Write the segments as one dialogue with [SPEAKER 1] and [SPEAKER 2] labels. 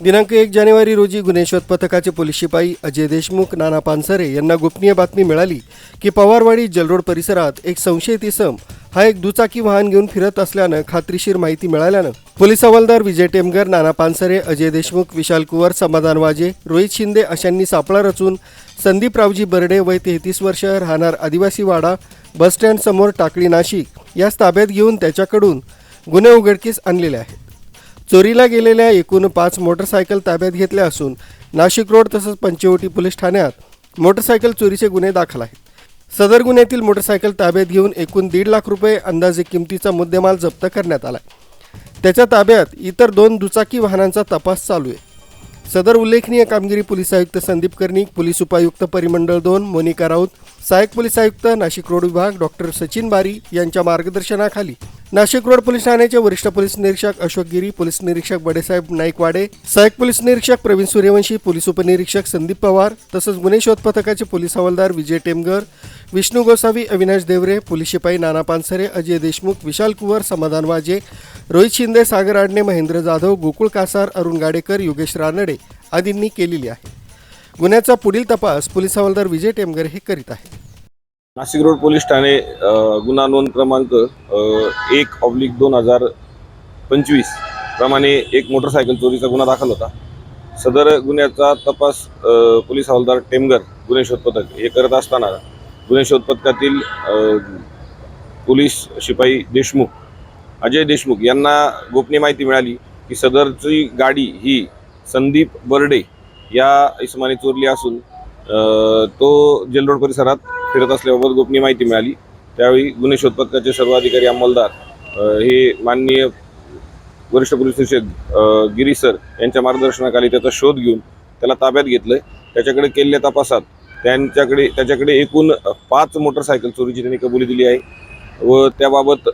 [SPEAKER 1] दिनांक एक जानेवारी रोजी गुन्हे शोध पथकाचे पोलीस शिपाई अजय देशमुख नाना पानसरे यांना गोपनीय बातमी मिळाली की पवारवाडी जलरोड परिसरात एक संशयित इसम हा एक दुचाकी वाहन घेऊन फिरत असल्यानं खात्रीशीर माहिती मिळाल्यानं पोलीस हवालदार विजय टेमगर नाना पानसरे अजय देशमुख विशाल कुवर समाधान वाजे रोहित शिंदे अशांनी सापळा रचून संदीप रावजी बर्डे वय तेहतीस वर्ष राहणार आदिवासी वाडा बसस्टँड समोर टाकळी नाशिक यास ताब्यात घेऊन त्याच्याकडून गुन्हे उघडकीस आणलेले आहेत. चोरीला गेलेल्या एकूण पाच मोटरसायकल ताब्यात घेतल्या असून नाशिक रोड तसंच पंचवटी पोलीस ठाण्यात मोटरसायकल चोरीचे गुन्हे दाखल आहेत. सदर गुन्ह्यातील मोटरसायकल ताब्यात घेऊन एकूण दीड लाख रुपये अंदाजे किमतीचा मुद्देमाल जप्त करण्यात आला त्याच्या ताब्यात इतर दोन दुचाकी वाहनांचा तपास चालू आहे. सदर उल्लेखनीय कामगिरी पोलीस आयुक्त संदीप कर्णिक पोलीस उपायुक्त परिमंडळ दोन मोनिका राऊत सहाय्यक पोलीस आयुक्त नाशिक रोड विभाग डॉक्टर सचिन बारी यांच्या मार्गदर्शनाखाली नाशिक रोड पोलीस ठाण्याचे वरिष्ठ पोलीस निरीक्षक अशोक गिरी पोलीस निरीक्षक बडेसाहेब नाईकवाडे सहाय्यक पोलीस निरीक्षक प्रवीण सूर्यवंशी पोलीस उपनिरीक्षक संदीप पवार तसंच गुन्हे शोध पथकाचे पोलीस हवालदार विजय टेमगर विष्णू गोसावी अविनाश देवरे पोलीस शिपाई नाना पानसरे अजय देशमुख विशाल कुवर समाधान वाजे रोहित शिंदे सागर आडणे महेंद्र जाधव गोकुळ कासार अरुण गाडेकर योगेश रानडे आदींनी केलेली आहे. गुन्ह्याचा पुढील तपास पोलीस हवालदार विजय टेमगर हे करीत आहेत.
[SPEAKER 2] नाशिक रोड पोलीस ठाणे गुन्हा नोंद क्रमांक एक ऑब्लिक दोन हजार पंचवीस प्रमाणे एक मोटरसायकल चोरीचा गुन्हा दाखल होता. सदर गुन्ह्याचा तपास पोलीस हवालदार टेमगर गुन्हे शोध पथक हे करत असताना गुन्हे शोध पथकातील पोलीस शिपाई देशमुख अजय देशमुख यांना गोपनीय माहिती मिळाली की सदरची गाडी ही संदीप बर्डे या इसमाने चोरली असून तो जेलरोड परिसरात फिरत असल्याबाबत गोपनीय माहिती मिळाली. त्यावेळी गुन्हे शोध पथकाचे सर्व अधिकारी अंमलदार हे माननीय वरिष्ठ पोलीस निरीक्षक गिरी सर यांच्या मार्गदर्शनाखाली त्याचा शोध घेऊन त्याला ताब्यात घेतलं त्याच्याकडे केलेल्या तपासात त्यांच्याकडे त्याच्याकडे एकूण पाच मोटरसायकल चोरीची त्यांनी कबुली दिली आहे व त्याबाबत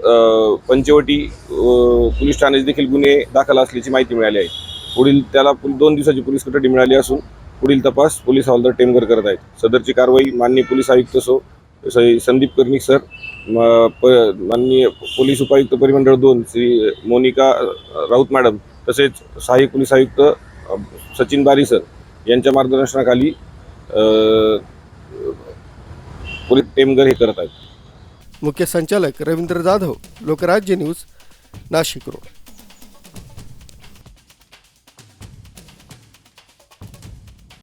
[SPEAKER 2] पंचवटी पोलीस ठाण्यात देखील गुन्हे दाखल असल्याची माहिती मिळाली आहे. पुढील त्याला दोन दिवसाची पोलीस कस्टडी मिळाली असून पुढील तपास पोलीस हवालदार टेमघर करत आहेत. सदरची कारवाई माननीय पोलीस आयुक्त सो संदीप कर्णिक सर प माननीय पोलीस उपायुक्त परिमंडळ दोन श्री मोनिका राऊत मॅडम तसेच सहाय्यक पोलीस आयुक्त सचिन बारी सर यांच्या मार्गदर्शनाखाली पोलीस टेमगर हे करत आहेत.
[SPEAKER 1] मुख्य संचालक रवींद्र जाधव लोकराज्य न्यूज नाशिक रोड.